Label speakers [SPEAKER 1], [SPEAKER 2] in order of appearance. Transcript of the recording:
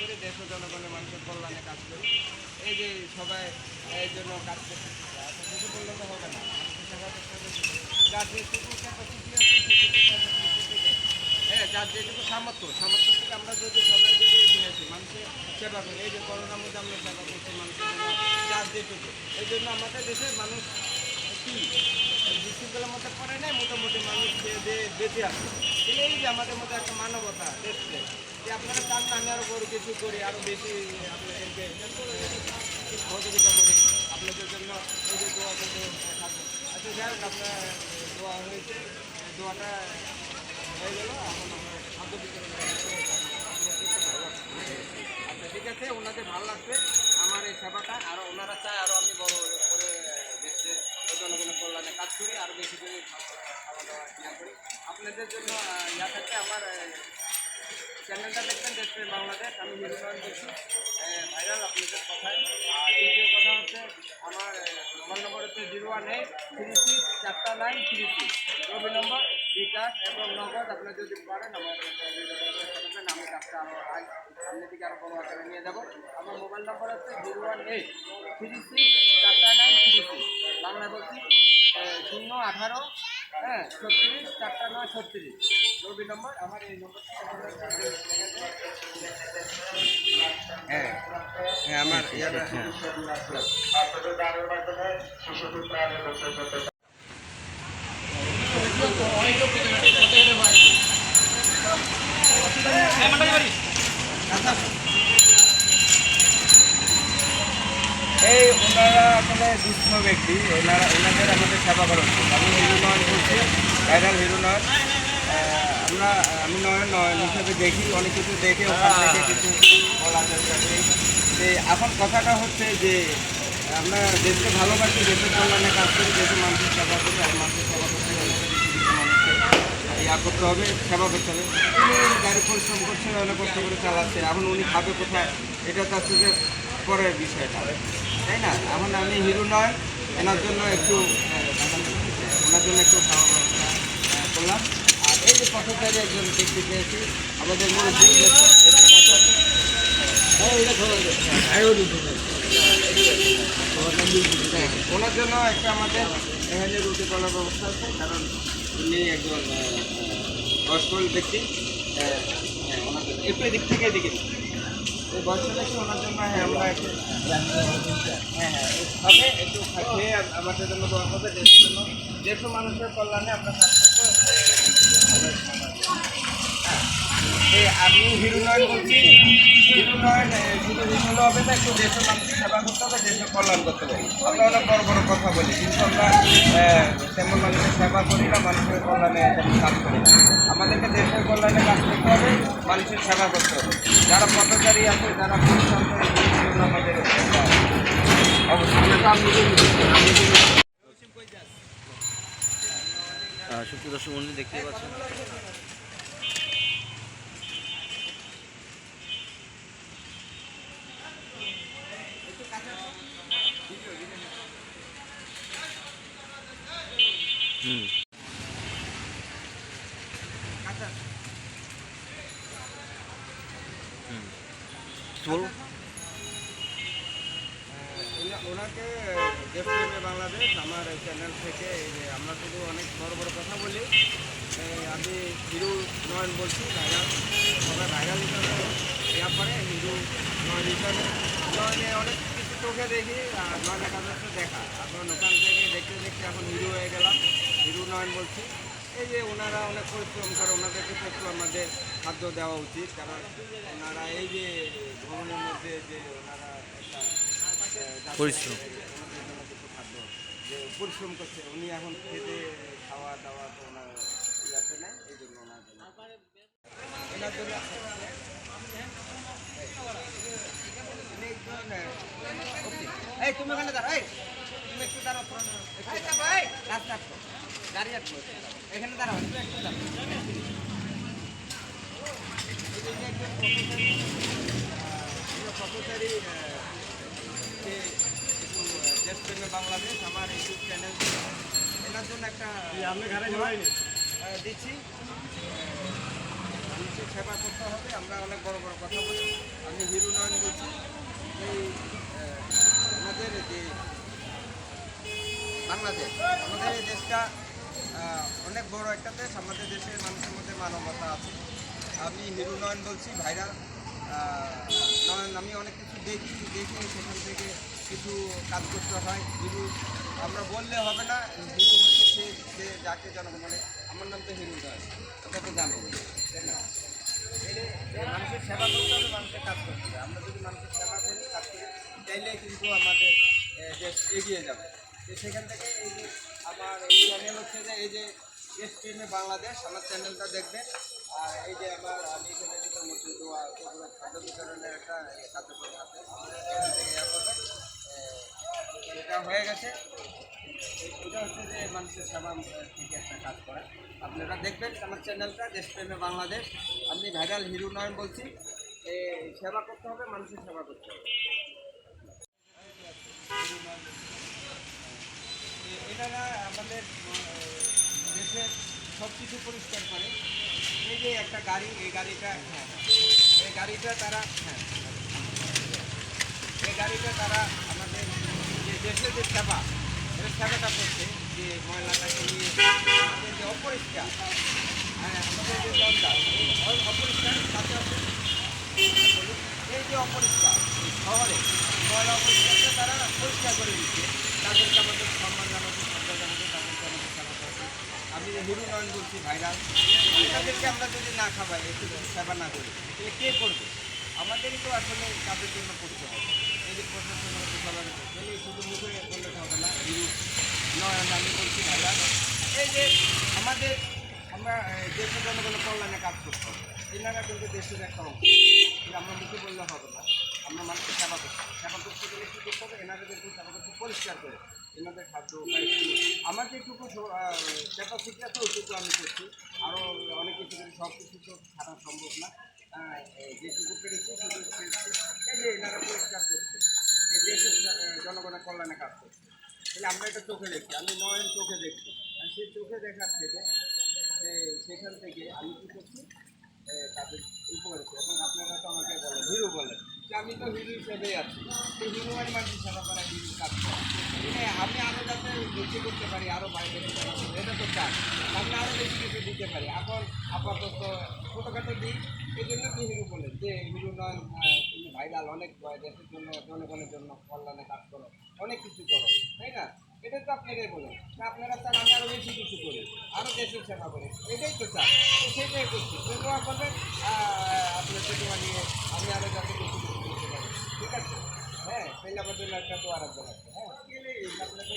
[SPEAKER 1] করি দেশ ও জনগণের মানুষের কল্যাণে কাজ করি। এই যে সবাই এই জন্য কাজ করতে কিছু বললে তো হবে না। যার আছে capacity থেকে হ্যাঁ যার যেটুকু সামর্থ্য সামর্থ্য থেকে আমরা যদি সবাই যদি এগিয়ে আসি, মানুষের সেবা করি। এই যে করোনার মধ্যে আমরা সেবা করছি মানুষের যার যেটুকু। এই জন্য আমাদের দেশের মানুষ কি? বিশৃঙ্খলার মধ্যে পড়ে নাই? মোটামুটি মানুষ বেঁচে আছে। এই যে আমাদের মধ্যে একটা মানবতা দেখছে। যে আপনারা চান না, আমি আরও কিছু করি, আরও বেশি আপনাদেরকে সহযোগিতা করি আপনাদের জন্য। থাকবে আচ্ছা আপনার দোয়া হয়েছে। দোয়াটা হয়ে গেল, এখন আচ্ছা ঠিক আছে ওনাদের ভালো লাগছে। আমার এই সেবাটা আরও ওনারা চায় আরও আমি বড় করে দেখতে জনগণের কল্যাণে কাজ করি আরও বেশি করে খাওয়া দাওয়া করি। আপনাদের জন্য ইয়া থাকতে আমার চ্যানেলটা দেখবেন দেখবেন বাংলাদেশ। আমি নির্মাণ করছি। ভাইরাল আপনাদের কথায়। আর দ্বিতীয় কথা হচ্ছে, আমার মোবাইল নম্বর হচ্ছে zero one eight three six চারটা nine three six. Robi number, bKash এবং নগদ। আপনি যদি পারেন, আমার আমি কাজটা আরও আগ সামনের দিকে আরও বড় আকারে নিয়ে যাব। আমার মোবাইল নম্বর হচ্ছে zero one eight three six চারটা নাইন থ্রি সিক্স। বাংলা বলছি শূন্য আঠারো হ্যাঁ ছত্রিশ চারটা নয় ছত্রিশ। রবি নম্বর আমার এই নম্বরটা হ্যাঁ হ্যাঁ আমার ইয়াটা এই ওনারা দুঃস্থ ব্যক্তি ওনারা ওনাদের আমাদের সেবা করা উচিত আমি হিরো নয়ন করছি ভাইরাল হিরো নয়ন আমরা আমি নয়ন নয়ন হিসাবে দেখি অনেক কিছু দেখে ওখান থেকে কিছু বলার চেষ্টা যে এখন কথাটা হচ্ছে যে আমরা দেশকে ভালোবাসি দেশের কল্যাণে কাজ করি দেশের মানুষের সেবা করি আর মানুষের সেবা করতে গেলে ইয়া করতে হবে সেবা করতে হবে। উনি গাড়ি পরিশ্রম করছে অনেক কষ্ট করে চালাচ্ছে। এখন উনি খাবে কোথায়? এটা তার থেকে পরের বিষয়টা। তাই না? এখন আমি হিরো নয় এনার জন্য একটু ওনার জন্য একটু খাওয়া ব্যবস্থা করলাম। আর এই যে পথচারী একজন ব্যক্তি পেয়েছি আমাদের আছে। হ্যাঁ, ওনার জন্য একটা আমাদের এখানে রুটি করার ব্যবস্থা আছে কারণ উনি একজন বয়স্ক ব্যক্তি হ্যাঁ, একটু এদিক থেকে এদিকে। বয়স্ক ব্যক্তি ওনার জন্য হ্যাঁ আমরা একটু হ্যাঁ হ্যাঁ একটু আমাদের জন্য দোয়া হবে দেশের জন্য দেশ আমরা কাজ করব আমি হিরুনয়ন বলছি হিরো নয়ন এ, শুধু হিরো হবে না একটু দেশের মানুষের সেবা করতে হবে দেশের কল্যাণ করতে হবে। আমরা অনেক বড় বড় কথা বলি কিন্তু আমরা তেমন মানুষের সেবা করি না মানুষের কল্যাণে তেমন কাজ করি আমাদেরকে দেশের কল্যাণে কাজ মানুষের সেবা করতে হবে। যারা পথচারী আছে যারা আমাদের
[SPEAKER 2] দর্শক মন্ডলী দেখতে পাচ্ছেন হুম। কিছু বলব
[SPEAKER 1] ওনাকে দেশপ্রেমে বাংলাদেশ, আমার চ্যানেল থেকে আমরা শুধু অনেক বড় বড় কথা বলি। আমি হিরো নয়ন বলছি ভাইরাল সবাই ভাইরাল হিসাবে। ইয়া করে হিরো নয়ন হিসাবে। নয়নে অনেক কিছু চোখে দেখি, আর নয়নে কাছে দেখা। এখন ওখান থেকে দেখতে দেখতে এখন হিরো হয়ে গেলাম। হিরো নয়ন বলছি। এই যে ওনারা অনেক পরিশ্রম করে ওনাদেরকে একটু আমাদের খাদ্য দেওয়া উচিত কারণ ওনারা এই যে ভ্রমণের মধ্যে যে ওনারা
[SPEAKER 2] পরিশ্রম।
[SPEAKER 1] খাদ্য যে পরিশ্রম করছে উনি এখন খেতে খাওয়া দাওয়া তো ওনার ইয়াতে নেই এই জন্য ওনার জন্য এনার জন্য এই তুমি ওখানে দাঁড়াও এই তুমি একটু দাঁড়াও রাস্তা গাড়ি। এখানে দাঁড়াও একটু একটু একটু আহ, দেশপ্রেমে বাংলাদেশ আমার ইউটিউব চ্যানেল এনার জন্য একটা দিচ্ছি। আহ, সেবা করতে হবে আমরা অনেক বড় বড় কথা বলি। আমি হিরু নয়ন বলছি। এই আমাদের যে বাংলাদেশ আমাদের এই দেশটা অনেক বড় একটা দেশ আমাদের দেশের মানুষের মধ্যে মানবতা আছে। আমি হিরু নয়ন বলছি ভাইরাল নয়ন, আমি অনেক কিছু দেখি দেখি সেখান থেকে কিছু কাজ করতে হয়। হিরু, আমরা বললে হবে না, হিরু হচ্ছে সে সে যাকে জনগণ মানে আমার নাম তো হিরু নয়ন ওটা তো জানেন তাই না? মানুষের সেবা করতে হবে মানুষের কাজ করতে হবে। আমরা যদি মানুষের সেবা করি, কাজ করি, তাইলে কিন্তু আমাদের দেশ এগিয়ে যাবে। তো সেখান থেকে এই যে আমার চ্যানেল হচ্ছে যে এই যে এস টিমে বাংলাদেশ, আমার চ্যানেলটা দেখবেন। আর এই যে আমার, আমি এখানে যেটা মধ্যে দোয়া খাদ্য বিতরণের একটা কার্যক্রম আছে এটা হয়ে গেছে। এটা হচ্ছে যে মানুষের সেবা থেকে একটা কাজ করে। আপনারা দেখবেন আমার চ্যানেলটা দেশপ্রেমে বাংলাদেশ। আমি ভাইরাল হিরো নয়ন বলছি। সেবা করতে হবে, মানুষের সেবা করতে হবে। এ- আমাদের দেশের সব কিছু পরিষ্কার করে। এই যে একটা গাড়ি, এই গাড়িটা হ্যাঁ এই গাড়িটা তারা হ্যাঁ এই গাড়িটা তারা আমাদের যে দেশের যে সেবা এটা সেবাটা করছে, যে ময়লাটাকে নিয়ে আমাদের যে অপরিষ্কার হ্যাঁ আমাদের যে জঞ্জাল, এই অপরিষ্কার এই যে অপরিষ্কার শহরে ময়লা অপরিষ্কারটা তারা পরিষ্কার করে দিচ্ছে, তাদেরকে আমাদের সম্মান জানাতে শ্রদ্ধা জানাতে তাদেরকে আমাদের সেবা করতে আমি হিরু নয়ন বলছি, ভাইরাল তাদেরকে আমরা যদি না খাবাই, একটু সেবা না করি, তাহলে কে করবে? আমাদেরই তো আসলে কাজের জন্য করতে হবে। এই যে প্রশাসন তাহলে শুধু মুখে বললে হবে না, হিরু নয়ন আমি বলছি, ভাইরাল। এই যে আমাদের, আমরা দেশের জনগণের কল্যাণে কাজ করতে হবে। এনারা কিন্তু দেশের একটা অংশ আমরা মুখে বললে হবে না, আমরা মানুষের সেবা করতে সেবা করতে গেলে কী করতে হবে? এনাদের কিন্তু সেবা করতে পরিষ্কার করে। এনাদের খাদ্য। আমার যেটুকু ক্যাপাসিটি আছে ওইটুকু আমি করছি। আরও অনেক কিছু করি, সব কিছু তো ছাড়া সম্ভব না। যেটুকু পেরেছি, সেটুকু এই যে এনারা পরিষ্কার করছে, এই জনগণের কল্যাণে কাজ করছে। তাহলে আমরা এটা চোখে দেখছি, আমি নয়ন চোখে দেখছি। আর সেই চোখে দেখার থেকে সেখান থেকে আমি কী করছি তাদের উপকার এবং আপনারা তো আমাকে বলেন হিরো বলেন। আমি তো হিরো হিসেবেই আছি। সেই হিরো মানে মানুষ সেবা করা হিরো কাজ মানে আমি আরও যাতে বেশি করতে পারি আরও বাইরে এটা তো চাই। সামনে আরও বেশি কিছু দিতে পারি। এখন আপাতত ছোটোখাটো দিই, এই জন্য কি হিরো বলেন যে হিরো নয় তুমি ভাইরাল, অনেক দেশের জন্য জনগণের জন্য কল্যাণে কাজ করো, অনেক কিছু করো, তাই না? এটা তো আপনারাই বলেন। আপনারা চান আমি আরও বেশি কিছু করি আরও দেশের সেবা করি, এটাই তো চান সেটাই করছি। তো দোয়া করবেন আপনার সেটা নিয়ে আমি আরও যাতে কিছু কাটছে হ্যাঁ তাহলে আমার জন্য একটা তো আর একজন আছে হ্যাঁ।